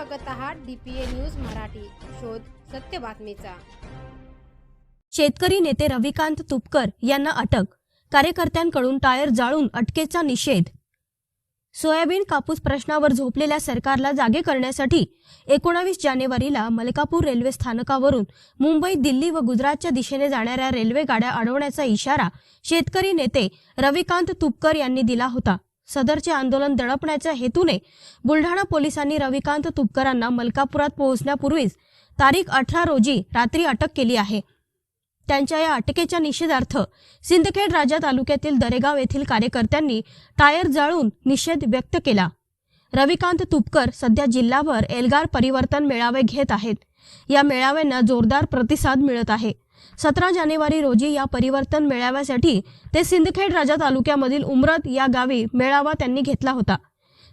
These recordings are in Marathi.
बघत आहात डीपीए न्यूज मराठी. शोध सत्य बातमीचा. शेतकरी नेते रविकांत तुपकर यांना अटक. कार्यकर्त्यांकडून टायर जाळून अटकेचा निषेध. सोयाबीन कापूस प्रश्नावर झोपलेल्या सरकारला जागे करण्यासाठी एकोणावीस जानेवारीला मलकापूर रेल्वे स्थानकावरून मुंबई दिल्ली व गुजरातच्या दिशेने जाणाऱ्या रेल्वे गाड्या अडवण्याचा इशारा शेतकरी नेते रविकांत तुपकर यांनी दिला होता. सदरचे आंदोलन दडपण्याच्या हेतूने बुलढाणा पोलिसांनी रविकांत तुपकरांना मलकापुरात पोहोचण्यापूर्वीच तारीख अठरा रोजी रात्री अटक केली आहे. त्यांच्या या अटकेच्या निषेधार्थ सिंदखेड राजा तालुक्यातील दरेगाव येथील कार्यकर्त्यांनी टायर जाळून निषेध व्यक्त केला. रविकांत तुपकर सध्या जिल्हाभर एल्गार परिवर्तन मेळावे घेत आहेत. या मेळाव्यांना जोरदार प्रतिसाद मिळत आहे. सतरा जानेवारी रोजी या परिवर्तन मेळाव्यासाठी ते सिंदखेड राजा तालुक्यामधील उमरद या गावी मेळावा त्यांनी घेतला होता.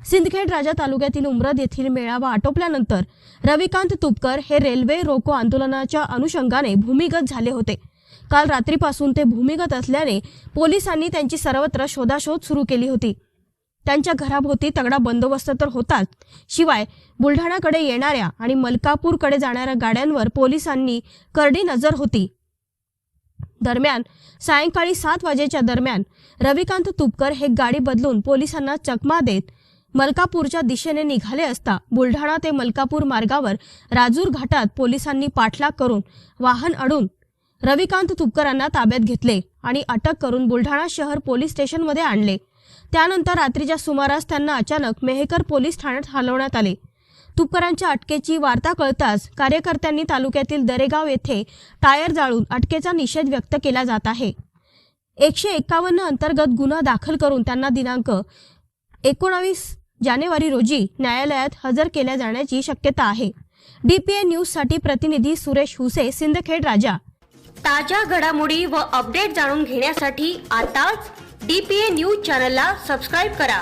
सिंदखेड राजा तालुक्यातील उमरद येथील मेळावा आटोपल्यानंतर रविकांत तुपकर हे रेल्वे रोको आंदोलनाच्या अनुषंगाने भूमिगत झाले होते. काल रात्रीपासून ते भूमिगत असल्याने पोलिसांनी त्यांची सर्वत्र शोधाशोध सुरू केली होती. त्यांच्या घराभोवती तगडा बंदोबस्त तर होताच. शिवाय बुलढाणाकडे येणाऱ्या आणि मलकापूरकडे जाणाऱ्या गाड्यांवर पोलिसांनी करडी नजर होती. दरम्यान सायंकाळी सात वाजेच्या दरम्यान रविकांत तुपकर हे गाडी बदलून पोलिसांना चकमा देत मलकापूरच्या दिशेने निघाले असता बुलढाणा ते मलकापूर मार्गावर राजूर घाटात पोलिसांनी पाठलाग करून वाहन अडून रविकांत तुपकरांना ताब्यात घेतले आणि अटक करून बुलढाणा शहर पोलीस स्टेशनमध्ये आणले. त्यानंतर रात्रीच्या सुमारास त्यांना अचानक मेहकर पोलीस ठाण्यात हलवण्यात आले. तुपकरांच्या अटकेची वार्ता कळताच कार्यकर्त्यांनी तालुक्यातील दरेगाव येथे टायर जाळून अटकेचा निषेध व्यक्त केला जात आहे. एकशे एक्कावन्न अंतर्गत गुन्हा दाखल करून त्यांना दिनांक एकोणावीस जानेवारी रोजी न्यायालयात हजर केल्या जाण्याची शक्यता आहे. डीपीए न्यूजसाठी प्रतिनिधी सुरेश हुसे सिंदखेड राजा. ताज्या घडामोडी व अपडेट जाणून घेण्यासाठी आताच डीपीए न्यूज चॅनलला सबस्क्राईब करा.